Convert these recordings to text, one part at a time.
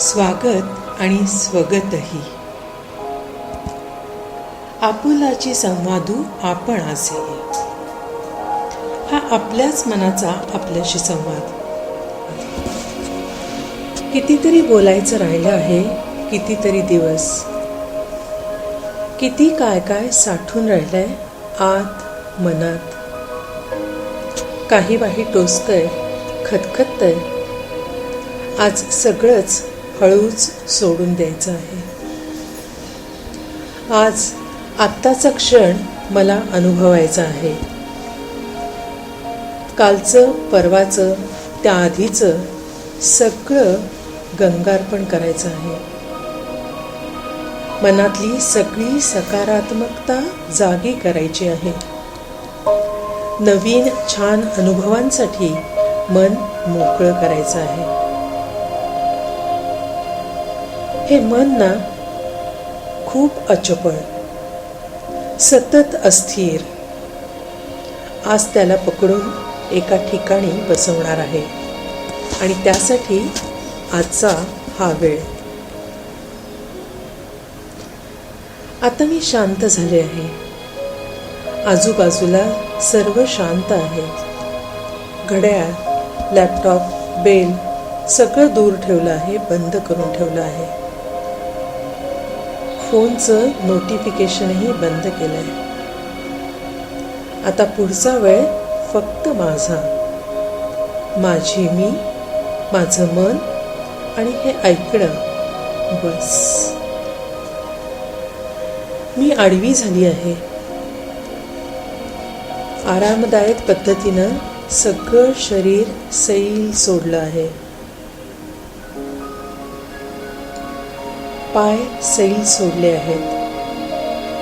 स्वागत आणि स्वगतही. आपुलाची संवादू आपण असे. हा आपल्याच मनाचा आपल्याशी संवाद. कितीतरी बोलायचं राहिलं आहे कितीतरी दिवस. किती काय काय साठून राहिलंय आत मनात. काही वाही टोचतंय खतखततंय आज सगळंच हळूच सोडून द्यायचं आहे. आज आत्ताचा क्षण मला अनुभवायचा आहे. कालचं परवाचं त्याआधीचं सगळं गंगार्पण करायचं आहे. मनातली सगळी सकारात्मकता जागी करायची आहे. नवीन छान अनुभवांसाठी मन मोकळं करायचं आहे. हे मन ना खूप अचपळ सतत अस्थिर. आज त्याला पकडून एका ठिकाणी बसवणार आहे आणि त्यासाठी आजचा हा वेळ. आता मी शांत झाले आहे. आजूबाजूला सर्व शांत आहे. घड्याळ लॅपटॉप बेल सगळं दूर ठेवलं आहे बंद करून ठेवलं आहे. फोनचं नोटिफिकेशनही बंद केलं आहे आता पुढचा वेळ फक्त माझा. माझी मी माझं मन आणि हे ऐकणं. बस. मी आडवी झाली आहे. आरामदायक पद्धतीनं सगळं शरीर सैल सोडलं आहे. पाय सैल सोडले आहेत.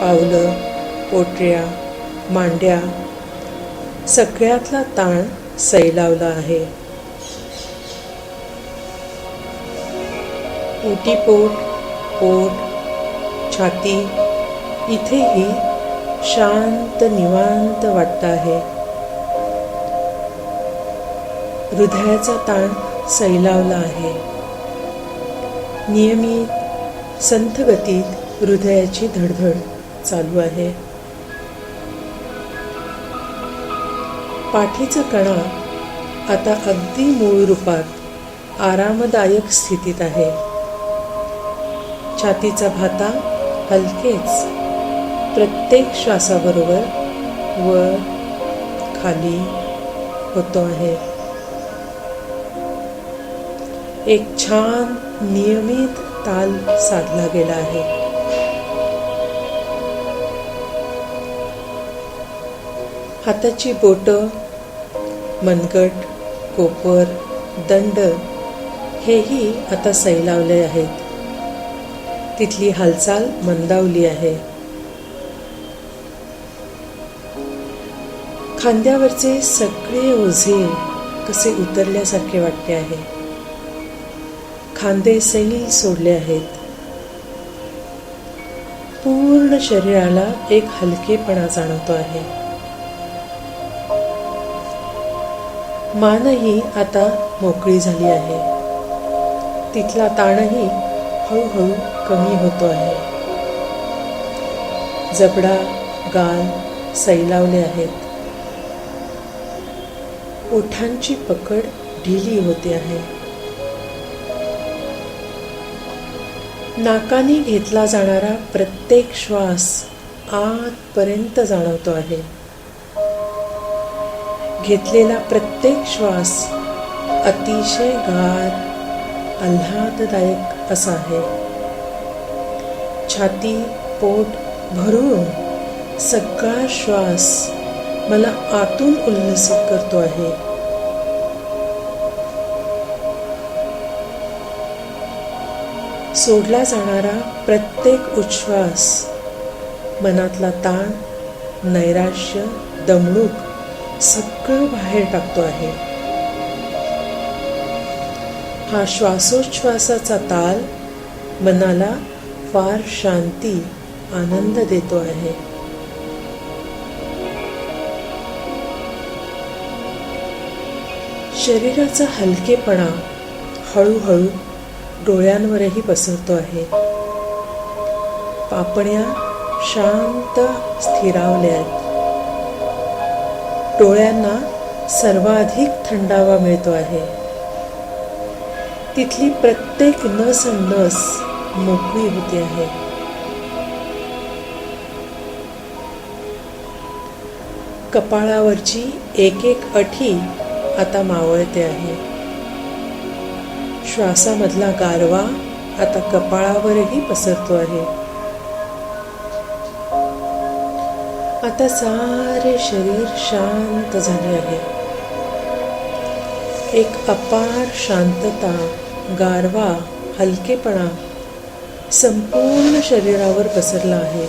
पावलं पोटऱ्या मांड्या सगळ्यातला ताण सैलावला आहे. उटीपोट पोट छाती इथेही शांत निवांत वाटत आहे. हृदयाचा ताण सैलावला आहे. नियमित संथ गतीत हृदयाची धडधड चालू आहे. पाठीचा कणा आता अगदी मूळ रूपात आरामदायक स्थितीत आहे. छातीचा भाता हलकेच प्रत्येक श्वासाबरोबर वर खाली होतो आहे. एक छान नियमित ताल साधला गेला आहे. हाताची बोट मनगट कोपर दंड हेही आता सैलावले आहेत. तिथली हालचाल मंदावली आहे. खांद्यावरचे सगळे ओझे कसे उतरल्यासारखे वाटते आहे. खांदे सैल सोडले आहेत. पूर्ण शरीराला एक हलकेपणा जाणवतो आहे. मानही आता मोकळी झाली आहे. तिथला ताणही हळूहळू कमी होतो आहे. जबडा गाल सैलावले आहेत. ओठांची पकड ढिली होते आहे. नाकाने घेतला जाणारा प्रत्येक श्वास आतपर्यंत जाणवतो आहे. घेतलेला प्रत्येक श्वास अतिशय गार आल्हाददायक असा आहे. छाती पोट भरून सगळा श्वास मला आतून उल्लसित करतो आहे. सोडला जाणारा प्रत्येक उच्छ्वास मनातला ताण नैराश्य दमणूक सगळं बाहेर टाकतो आहे. हा श्वासोच्छ्वासाचा ताल मनाला फार शांती आनंद देतो आहे. शरीराचा हलकेपणा हळूहळू डोळ्यांवरही पसरतो आहे. पापण्या शांत स्थिरावल्यात. डोळ्यांना सर्वाधिक थंडावा मिळतो आहे. तिथली प्रत्येक नस नस मोकळी होती आहे. कपाळावरची एक एक अठी आता मावळते आहे. श्वासामधला गारवा आता कपाळावरही पसरतो आहे. आता सारे शरीर शांत झाले आहे. एक अपार शांतता गारवा हलकेपणा संपूर्ण शरीरावर पसरला आहे.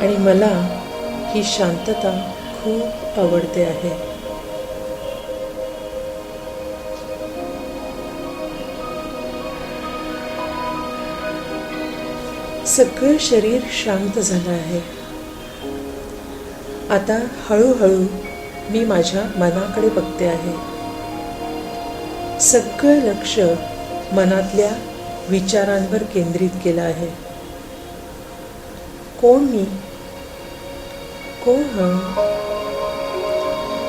आणि मला ही शांतता खूप आवडते आहे. सगळं शरीर शांत झालं आहे. आता हळूहळू मी माझ्या मनाकडे बघते आहे. सगळं लक्ष मनातल्या विचारांवर केंद्रित केलं आहे. कोण मी? कोण हा?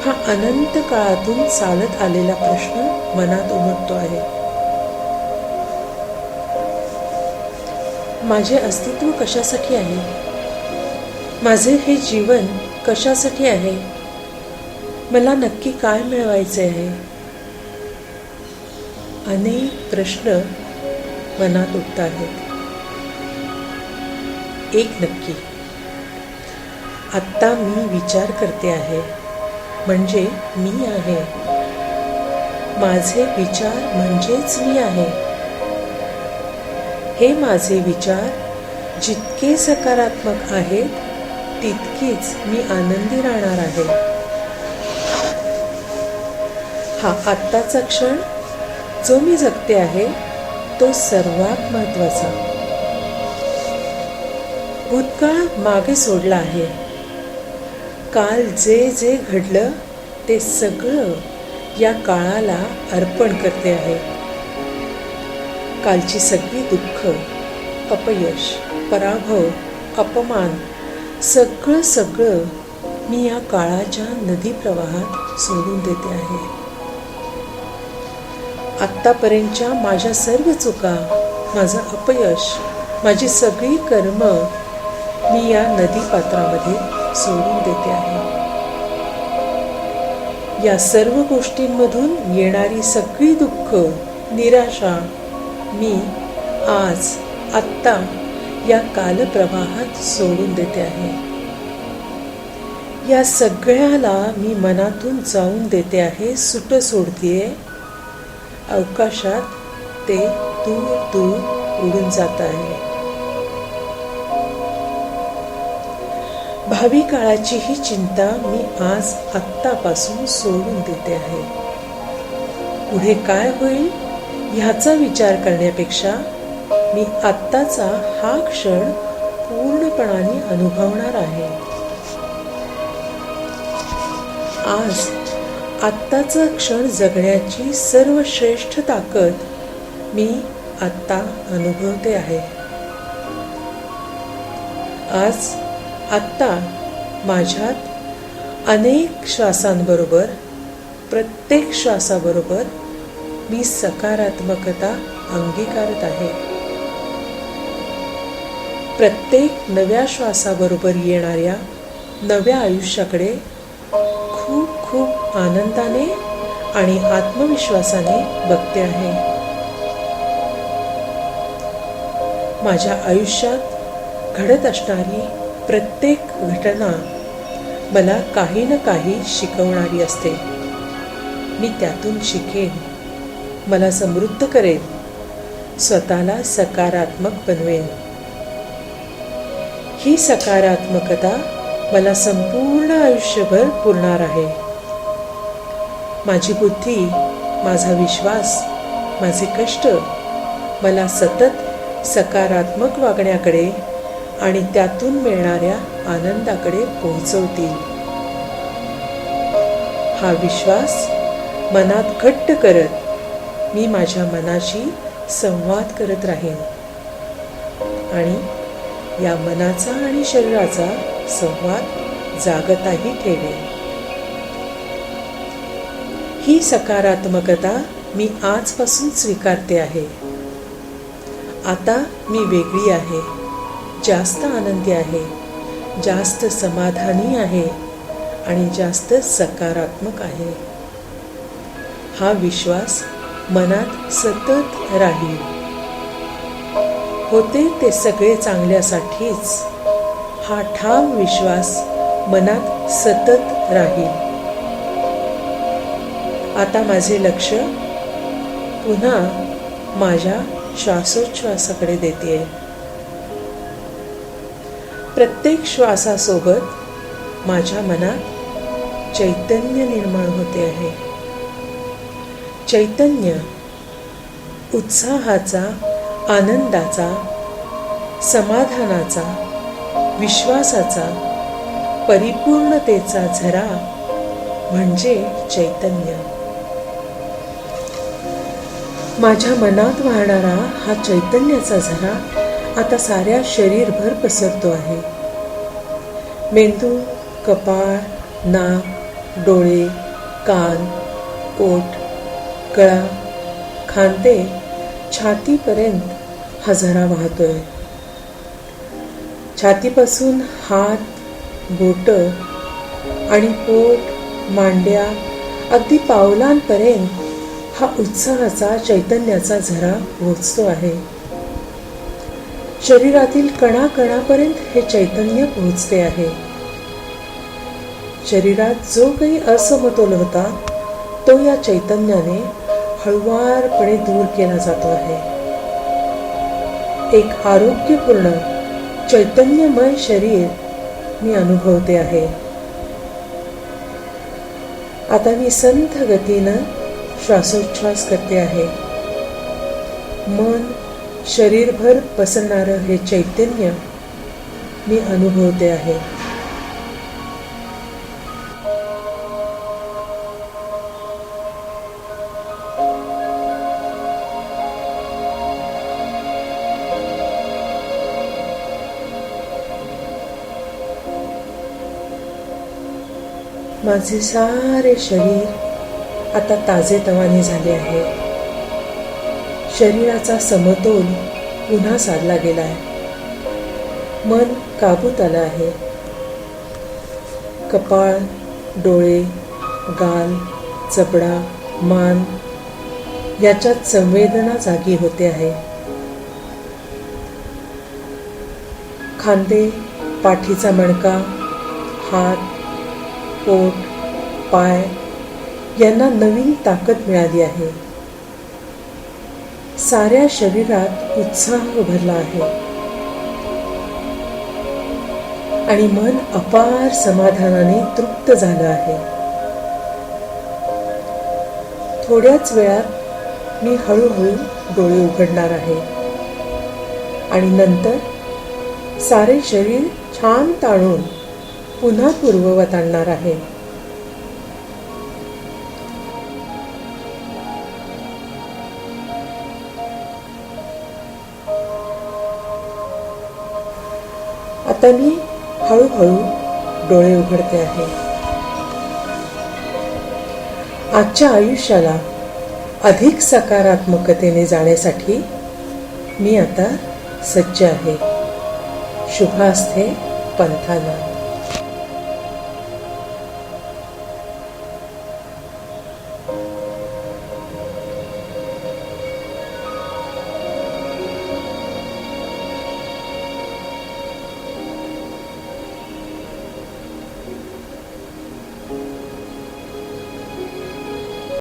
हा अनंत काळातून चालत आलेला प्रश्न मनात उमटतो आहे. माझे अस्तित्व कशासाठी आहे? माझे हे जीवन कशासाठी आहे? मला नक्की काय मिळवायचे आहे? अनेक प्रश्न मनात उठत आहेत एक नक्की. आत्ता मी विचार करते आहे. म्हणजे मी आहे. माझे विचार म्हणजेच मी आहे. हे माझे विचार जितके सकारात्मक आहेत तितकीच मी आनंदी राहणार आहे. हा आत्ताचा क्षण जो मी जगते आहे तो सर्वात महत्त्वाचा भूतकाळ मागे सोडला आहे. काल जे जे घडलं ते सगळं या काळाला अर्पण करते आहे. कालची सगळी दुःख अपयश पराभव अपमान सगळं सगळं मी या काळाच्या नदी प्रवाहात सोडून देते आहे. आत्तापर्यंतच्या माझ्या सर्व चुका माझं अपयश माझी सगळी कर्म मी या नदी पात्रामध्ये सोडून देते आहे. या सर्व गोष्टींमधून येणारी सगळी दुःख निराशा मी आज आत्ता या कालप्रवाहात सोडून देते आहे. या सगळ्याला मी मनातून जाऊन देते आहे सुट सोडतीये. अवकाशात ते दूर दूर उडून जात आहे. भावी काळाची ही चिंता मी आज आत्तापासून सोडून देते आहे. पुढे काय होईल? ह्याचा विचार करण्यापेक्षा मी आत्ताचा हा क्षण पूर्णपणाने अनुभवणार आहे. आज आत्ताचा क्षण जगण्याची सर्वश्रेष्ठ ताकद मी आत्ता अनुभवते आहे. आज आत्ता माझ्यात अनेक श्वासांबरोबर प्रत्येक श्वासाबरोबर मी सकारात्मकता अंगीकारत आहे. प्रत्येक नव्या श्वासाबरोबर येणाऱ्या नव्या आयुष्याकडे खूप खूप आनंदाने आणि आत्मविश्वासाने बघते आहे. माझ्या आयुष्यात घडत असणारी प्रत्येक घटना मला काही ना काही शिकवणारी असते. मी त्यातून शिकेन. मला समृद्ध करेन स्वतःला सकारात्मक बनवेन. ही सकारात्मकता मला संपूर्ण आयुष्यभर पुरणार आहे. माझी बुद्धी माझा विश्वास माझे कष्ट मला सतत सकारात्मक वागण्याकडे आणि त्यातून मिळणाऱ्या आनंदाकडे पोहोचवतील. हा विश्वास मनात घट्ट करत मी माझ्या मनाशी संवाद करत राहीन. आणि या मनाचा आणि शरीराचा संवाद जागताही ठेवेन. ही सकारात्मकता मी आजपासून स्वीकारते आहे. आता मी वेगळी आहे जास्त आनंदी आहे जास्त समाधानी आहे आणि जास्त सकारात्मक आहे. हा विश्वास मनात सतत राहील. होते ते सगळे चांगल्यासाठीच. हा ठाम विश्वास मनात सतत राहील. आता माझे लक्ष पुन्हा माझ्या श्वासोच्छ्वासाकडे देते. प्रत्येक श्वासासोबत माझ्या मनात चैतन्य निर्माण होते आहे. चैतन्य उत्साहाचा आनंदाचा समाधानाचा विश्वासाचा परिपूर्णतेचा झरा म्हणजे चैतन्य. माझ्या मनात वाहणारा हा चैतन्याचा झरा आता साऱ्या शरीरभर पसरतो आहे. मेंदू कपाळ नाक डोळे कान ओठ गळा खांदे छातीपर्यंत हजारा वाहतोय. छातीपासून हात बोट आणि पोट मांड्या अगदी पावलांपर्यंत हा उत्साहाचा चैतन्याचा झरा पोहोचतो आहे. शरीरातील कणाकणापर्यंत हे चैतन्य पोहोचते आहे. शरीरात जो काही असमतोल होता तो या चैतन्याने हळुवारपणे दूर केला जातो आहे. एक आरोग्यपूर्ण चैतन्यमय शरीर मी अनुभवते आहे. आता मी संथ गतीनं श्वासोच्छ्वास करते आहे. मन शरीरभर पसरणारं हे चैतन्य मी अनुभवते आहे. माझे सारे शरीर आता ताजेतवाने झाले आहे. शरीराचा समतोल पुन्हा साधला गेला आहे. मन काबूत आलं आहे. कपाळ डोळे गाल चपडा मान याच्यात संवेदना जागी होते आहे. खांदे पाठीचा मणका हात पोट पाय यांना नवीन ताकद मिळाली आहे. साऱ्या शरीरात उत्साह भरला आहे. आणि मन अपार समाधानाने तृप्त झालं आहे. थोड्याच वेळात मी हळूहळू डोळे उघडणार आहे. आणि नंतर सारे शरीर छान ताणून पुन्हा पूर्ववत आणणार आहे. आता मी हळूहळू डोळे उघडते आहे. आजच्या आयुष्याला अधिक सकारात्मकतेने जाण्यासाठी मी आता सज्ज आहे. शुभास्थे पंथाला